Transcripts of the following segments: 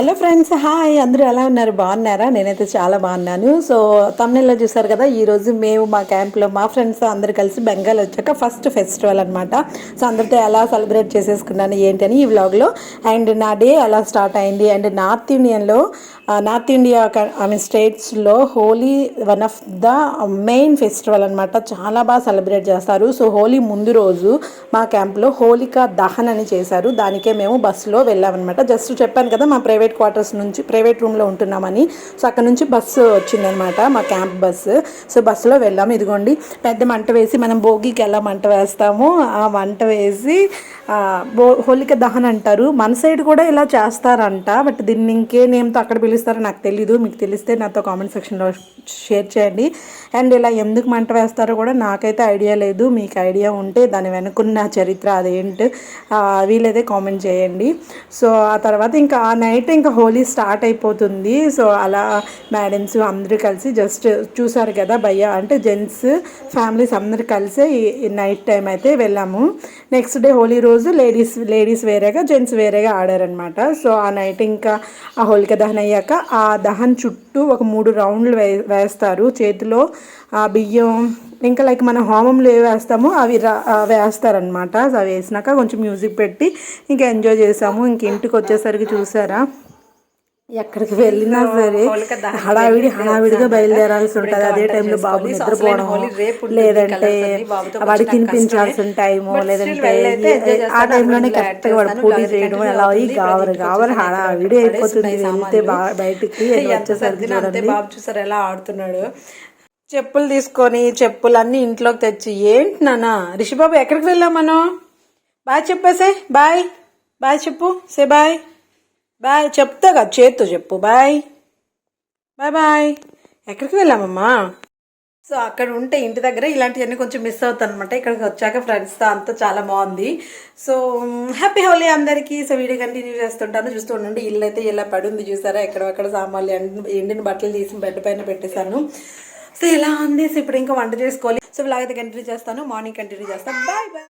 Hello friends hi. అందరూ ఎలా ఉన్నారు? బాగున్నారా? నేనైతే చాలా బాగున్నాను. సో తమిళలో చూసారు కదా ఈరోజు మేము మా క్యాంప్లో మా ఫ్రెండ్స్ అందరు కలిసి బెంగాల్ వచ్చాక ఫస్ట్ ఫెస్టివల్ అనమాట సో అందరితో ఎలా సెలబ్రేట్ చేసేసుకున్నాను ఏంటని ఈ వ్లాగ్లో అండ్ నా డే ఎలా స్టార్ట్ అయింది? అండ్ నార్త్ ఇండియన్లో నార్త్ ఇండియా ఐ మీన్ స్టేట్స్లో Holi one of the main festival అనమాట చాలా బాగా సెలబ్రేట్ చేస్తారు. సో హోలీ ముందు రోజు మా క్యాంప్లో హోలికా దహన్ అని చేశారు. దానికే మేము బస్సులో వెళ్ళామన్నమాట. జస్ట్ చెప్పాను కదా మా ప్రైవేట్ క్వార్టర్స్ నుంచి ప్రైవేట్ రూమ్లో ఉంటున్నామని. సో అక్కడ నుంచి బస్సు వచ్చిందనమాట మా క్యాంప్ బస్సు. సో బస్సులో వెళ్ళాము ఇదిగోండి పెద్ద మంట వేసి మనం భోగికి ఎలా మంట వేస్తామో ఆ మంట వేసి బో హోలిక దహన్ అంటారు. మన సైడ్ కూడా ఇలా చేస్తారంట. బట్ దీన్ని ఇంకే నేమ్తో అక్కడ పిలుస్తారో నాకు తెలీదు. మీకు తెలిస్తే నాతో కామెంట్ సెక్షన్లో షేర్ చేయండి. అండ్ ఇలా ఎందుకు మంట వేస్తారో కూడా నాకైతే ఐడియా లేదు. మీకు ఐడియా ఉంటే దాని వెనుకున్న చరిత్ర అదేంటి ఆ, వీలైతే కామెంట్ చేయండి. సో ఆ తర్వాత ఇంకా ఆ నైట్ ఇంకా హోలీ స్టార్ట్ అయిపోతుంది. సో అలా మేడమ్స్ అందరూ కలిసి జస్ట్ చూసారు కదా భయ్య అంటే జెంట్స్ ఫ్యామిలీస్ అందరు కలిసి నైట్ టైం అయితే వెళ్ళాము. నెక్స్ట్ డే హోలీ రోజు లేడీస్ లేడీస్ వేరేగా జెంట్స్ వేరేగా ఆడారనమాట సో ఆ నైట్ ఇంకా ఆ హోలిక దహన్ అయ్యాక ఆ దహన్ చుట్టూ ఒక మూడు రౌండ్లు వే వేస్తారు. చేతిలో ఆ బియ్యం ఇంకా లైక్ మన హోమంలో ఏ వేస్తామో అవి రా వేస్తారనమాట అవి వేసినాక కొంచెం మ్యూజిక్ పెట్టి ఇంకా ఎంజాయ్ చేసాము. ఇంక ఇంటికి వచ్చేసరికి చూసారా? ఎక్కడికి వెళ్ళినా సరే హడావిడి హడావిడిగా బయలుదేరాల్సి ఉంటుంది. అదే టైంలో బాబు నిద్రపోవడం లేదంటే వాడికి తినిపించాల్సిన టైము లేదంటే ఆ టైంలోనే కరెక్ట్గా వాడు పోటీ చేయడం అలా అయ్యి గావరు గావరు హడావిడి అయిపోతుంది. వెళ్తే బయటికి వచ్చేసరికి చూడండి. బాబు చూసారు ఎలా ఆడుతున్నాడు. చెప్పులు తీసుకొని చెప్పులన్నీ ఇంట్లోకి తెచ్చి ఏంటి నాన్న? రిషిబాబు ఎక్కడికి వెళ్ళాం మనం? Bye చెప్పేసే bye. బాయ్ చెప్పు. Say bye. బాయ్. చెప్తా కదా చేత్తో చెప్పు బాయ్. Bye bye. ఎక్కడికి వెళ్ళామమ్మా? సో అక్కడ ఉంటే ఇంటి దగ్గర ఇలాంటివన్నీ కొంచెం మిస్ అవుతాను అనమాట ఇక్కడికి వచ్చాక ఫ్రెండ్స్తో అంతా చాలా బాగుంది. సో హ్యాపీ హోలీ అందరికీ. సో వీడియో కంటిన్యూ చేస్తుంటాను. చూస్తూ ఉండండి. ఇల్లు అయితే ఇలా పడుంది చూసారా? ఎక్కడెక్కడ సామాన్లు ఎండిన బట్టలు తీసి బెడ్ పైన పెట్టేశాను. సో ఇలా ఉంది? సో ఇప్పుడు ఇంకా వంట చేసుకోవాలి. సో ఇలాగైతే కంటిన్యూ చేస్తాను. మార్నింగ్ కంటిన్యూ చేస్తాను. బాయ్ బాయ్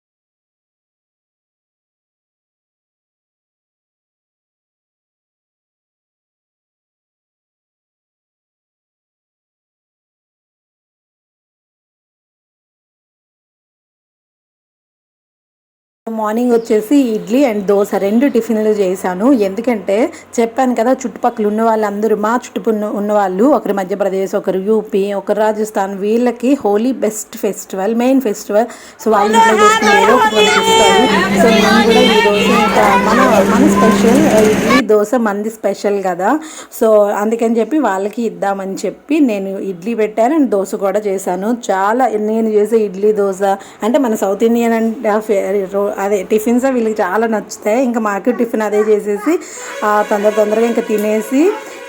మార్నింగ్ వచ్చేసి ఇడ్లీ అండ్ దోశ రెండు టిఫిన్లు చేశాను. ఎందుకంటే చెప్పాను కదా చుట్టుపక్కల ఉన్న వాళ్ళందరూ మా చుట్టుపక్కల ఉన్న వాళ్ళు ఒకరు మధ్యప్రదేశ్ ఒకరు యూపీ ఒకరు రాజస్థాన్ వీళ్ళకి Holi best festival main festival. So వాళ్ళ ఇంట్లో వాళ్ళు సో నేను కూడా మన మన స్పెషల్ ఇడ్లీ దోశ మంది స్పెషల్ కదా. సో అందుకని చెప్పి వాళ్ళకి ఇద్దామని చెప్పి నేను ఇడ్లీ పెట్టాను అండ్ దోశ కూడా చేశాను. చాలా నేను చేసే ఇడ్లీ దోశ అంటే మన సౌత్ ఇండియన్ అండ్ అదే టిఫిన్స్ వీళ్ళకి చాలా నచ్చుతాయి. ఇంకా మాకు టిఫిన్ అదే చేసేసి తొందర తొందరగా ఇంకా తినేసి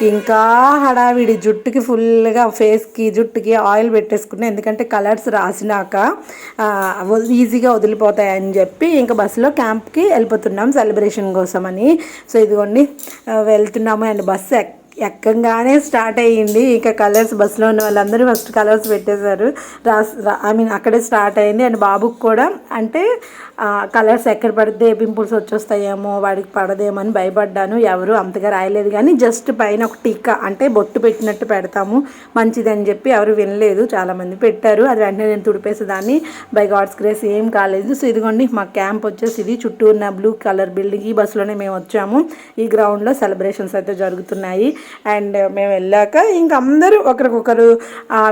ఇంకా హడావిడి జుట్టుకి ఫుల్గా ఫేస్కి జుట్టుకి ఆయిల్ పెట్టేసుకున్నా ఎందుకంటే కలర్స్ రాసినాక ఆ, ఈజీగా వదిలిపోతాయని చెప్పి ఇంకా బస్సులో క్యాంప్కి వెళ్ళిపోతున్నాం సెలబ్రేషన్ కోసమని. సో ఇదిగోండి వెళ్తున్నాము. అండ్ బస్సు ఎక్ ఎక్కంగానే స్టార్ట్ అయ్యింది. ఇంకా కలర్స్ బస్సులో ఉన్న వాళ్ళందరూ ఫస్ట్ కలర్స్ పెట్టేశారు. రాస్ ఐ మీన్ అక్కడే స్టార్ట్ అయింది అండ్ బాబుకి కూడా అంటే కలర్స్ ఎక్కడ పడితే పింపుల్స్ వచ్చేస్తాయేమో వాడికి పడదేమో అని భయపడ్డాను. ఎవరు అంతగా రాయలేదు కానీ జస్ట్ పైన ఒక టీకా అంటే బొట్టు పెట్టినట్టు పెడతాము. మంచిదని చెప్పి ఎవరు వినలేదు. చాలామంది పెట్టారు. అది వెంటనే నేను తుడిపేసేదాన్ని. బై గాడ్స్ గ్రేస్ ఏం కాలేదు. సో ఇదిగోండి మా క్యాంప్ వచ్చేసి ఇది. చుట్టూ ఉన్న బ్లూ కలర్ బిల్డింగ్ ఈ బస్సులోనే మేము వచ్చాము. ఈ గ్రౌండ్లో సెలబ్రేషన్స్ అయితే జరుగుతున్నాయి. అండ్ మేము వెళ్ళాక ఇంక అందరూ ఒకరికొకరు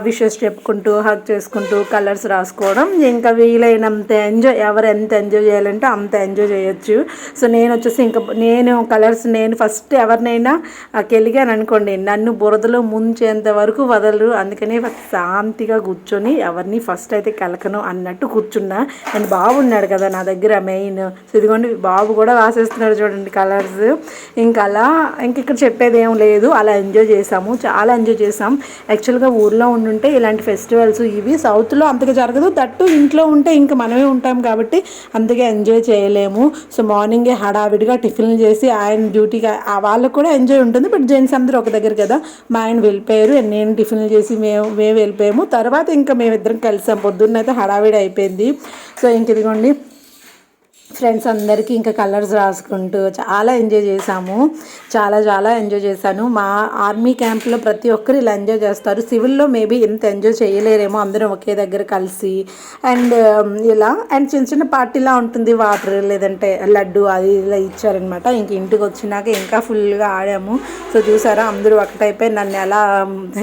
విషెస్ చెప్పుకుంటూ హక్ చేసుకుంటూ కలర్స్ రాసుకోవడం. ఇంకా వీలైనంత ఎంజాయ్ ఎవరు ఎంత ఎంజాయ్ చేయాలంటే అంత ఎంజాయ్ చేయొచ్చు. సో నేను వచ్చేసి ఇంకా నేను కలర్స్ నేను ఫస్ట్ ఎవరినైనా ఆ, కెలిగాను అనుకోండి నన్ను బురదలో ముంచేంత వరకు వదలరు. అందుకనే శాంతిగా కూర్చొని ఎవరిని ఫస్ట్ అయితే కలకను అన్నట్టు కూర్చున్నా. అండ్ బాబు ఉన్నాడు కదా నా దగ్గర మెయిన్ సో ఇదిగోండి బాబు కూడా రాసేస్తున్నాడు చూడండి కలర్స్ ఇంకా అలా ఇంక ఇక్కడ చెప్పేది ఏం లేదు. అలా ఎంజాయ్ చేసాము చాలా ఎంజాయ్ చేసాం యాక్చువల్గా ఊర్లో ఉండుంటే ఇలాంటి ఫెస్టివల్స్ ఇవి సౌత్లో అంతగా జరగదు. తట్టు ఇంట్లో ఉంటే ఇంకా మనమే ఉంటాం కాబట్టి అందుకే ఎంజాయ్ చేయలేము. సో మార్నింగే హడావిడిగా టిఫిన్లు చేసి ఆయన డ్యూటీగా వాళ్ళకు కూడా ఎంజాయ్ ఉంటుంది. బట్ జెంట్స్ అందరూ ఒక దగ్గర కదా. మా ఆయన వెళ్ళిపోయారు. నేను టిఫిన్లు చేసి మేము మేము వెళ్ళిపోయాము. తర్వాత ఇంకా మేమిద్దరం కలిసాం. పొద్దున్న అయితే హడావిడి అయిపోయింది. సో ఇంక ఇదిగోండి. ఫ్రెండ్స్ అందరికీ ఇంకా కలర్స్ రాసుకుంటూ చాలా ఎంజాయ్ చేశాము. చాలా చాలా ఎంజాయ్ చేశాను. మా ఆర్మీ క్యాంప్లో ప్రతి ఒక్కరు ఇలా ఎంజాయ్ చేస్తారు. సివిల్లో మేబీ ఇంత ఎంజాయ్ చేయలేరేమో అందరం ఒకే దగ్గర కలిసి. అండ్ ఇలా అండ్ చిన్న చిన్న పార్టీలా ఉంటుంది. వాటర్ లేదంటే లడ్డు అది ఇలా ఇచ్చారనమాట. ఇంక ఇంటికి వచ్చినాక ఇంకా ఫుల్గా ఆడాము. సో చూసారా? అందరూ ఒకటైపోయి నన్ను ఎలా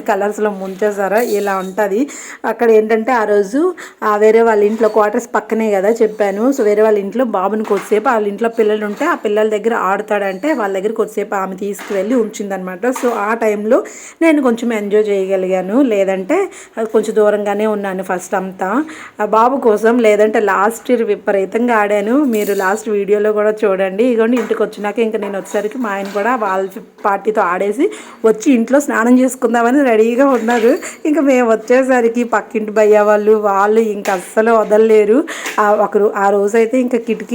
కలర్స్లో ముంచేసారా ఇలా ఉంటుంది. అక్కడ ఏంటంటే ఆ రోజు వేరే వాళ్ళ ఇంట్లో క్వార్టర్స్ పక్కనే కదా చెప్పాను. సో వేరే వాళ్ళ ఇంట్లో బాబుని కొద్దిసేపు వాళ్ళ ఇంట్లో పిల్లలు ఉంటే ఆ పిల్లల దగ్గర ఆడుతాడంటే వాళ్ళ దగ్గర కొద్దిసేపు ఆమె తీసుకువెళ్ళి ఉంచిందనమాట సో ఆ టైంలో నేను కొంచెం ఎంజాయ్ చేయగలిగాను. లేదంటే అది కొంచెం దూరంగానే ఉన్నాను ఫస్ట్ అంతా. ఆ బాబు కోసం లేదంటే లాస్ట్ ఇయర్ విపరీతంగా ఆడాను. మీరు లాస్ట్ వీడియోలో కూడా చూడండి. ఇదిగోండి ఇంటికి వచ్చినాక ఇంకా నేను వచ్చేసరికి మా ఆయన కూడా వాళ్ళ పార్టీతో ఆడేసి వచ్చి ఇంట్లో స్నానం చేసుకుందామని రెడీగా ఉన్నారు. ఇంకా మేము వచ్చేసరికి పక్కింటి భయ్య వాళ్ళు వాళ్ళు ఇంకా అస్సలు వదలలేరు. ఒకరు ఆ రోజైతే ఇంకా కిటికీ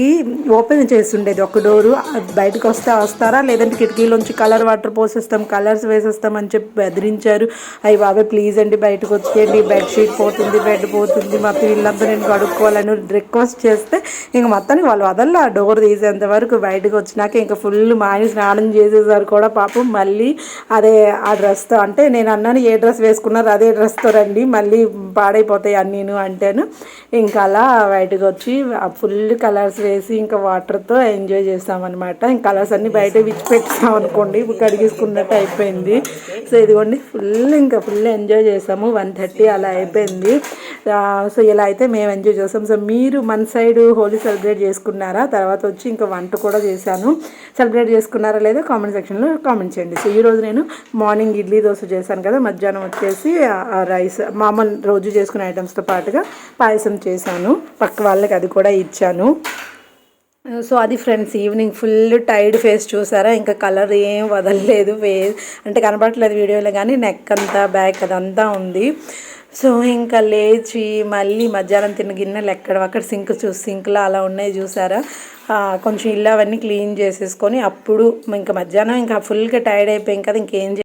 ఓపెన్ చేసి ఉండేది ఒక డోరు బయటకు వస్తే వస్తారా? లేదంటే కిటికీలోంచి కలర్ వాటర్ పోసేస్తాం కలర్స్ వేసేస్తాం అని చెప్పి బెదిరించారు. అయ్యి బాబాయ్ ప్లీజ్ అండి బయటకు వచ్చేయండి. బెడ్షీట్ పోతుంది బెడ్ పోతుంది. మొత్తం ఇల్లంతా నేను కడుక్కోవాలని రిక్వెస్ట్ చేస్తే ఇంకా మొత్తానికి వాళ్ళు వదల ఆ డోర్ తీసేంత వరకు బయటకు వచ్చినాక ఇంకా ఫుల్ మా ఆయన స్నానం చేసేసారు కూడా పాపం. మళ్ళీ అదే ఆ డ్రెస్తో అంటే నేను అన్నాను ఏ డ్రెస్ వేసుకున్నారు అదే డ్రెస్తో రండి. మళ్ళీ పాడైపోతాయి అన్నీను అంటేను. ఇంకా అలా బయటకు వచ్చి ఫుల్ కలర్స్ వేసి ఇంకా వాటర్తో ఎంజాయ్ చేస్తామన్నమాట. ఇంకా కలర్స్ అన్నీ బయట విచ్చిపెట్టాం అనుకోండి ఇప్పుడు కడిగేసుకున్నట్టు అయిపోయింది. సో ఇదిగోండి ఫుల్ ఇంకా ఫుల్ ఎంజాయ్ చేసాము. వన్ థర్టీ అలా అయిపోయింది. సో ఇలా అయితే మేము ఎంజాయ్ చేస్తాం. సో మీరు మన సైడ్ హోలీ సెలబ్రేట్ చేసుకున్నారా? తర్వాత వచ్చి ఇంకా వంట కూడా చేశాను. సెలబ్రేట్ చేసుకున్నారా లేదో కామెంట్ సెక్షన్లో కామెంట్ చేయండి. సో ఈరోజు నేను మార్నింగ్ ఇడ్లీ దోశ చేశాను కదా మధ్యాహ్నం వచ్చేసి రైస్ మామూలు రోజు చేసుకునే ఐటమ్స్తో పాటుగా పాయసం చేశాను. పక్క వాళ్ళకి అది కూడా ఇచ్చాను. సో అది friends evening full tired face చూసారా? ఇంకా కలర్ ఏం వదలలేదు ఫేస్ అంటే కనబడట్లేదు వీడియోలో కానీ నెక్ అంతా బ్యాక్ అదంతా ఉంది. సో ఇంకా లేచి మళ్ళీ మధ్యాహ్నం తిన్న గిన్నెలు ఎక్కడ? అక్కడ సింక్ చూ సింక్లో అలా ఉన్నాయి చూసారా? ఆ, కొంచెం ఇల్లు అవన్నీ క్లీన్ చేసేసుకొని అప్పుడు ఇంకా మధ్యాహ్నం ఇంకా ఫుల్గా టైర్డ్ అయిపోయాం కదా ఇంకేం చే-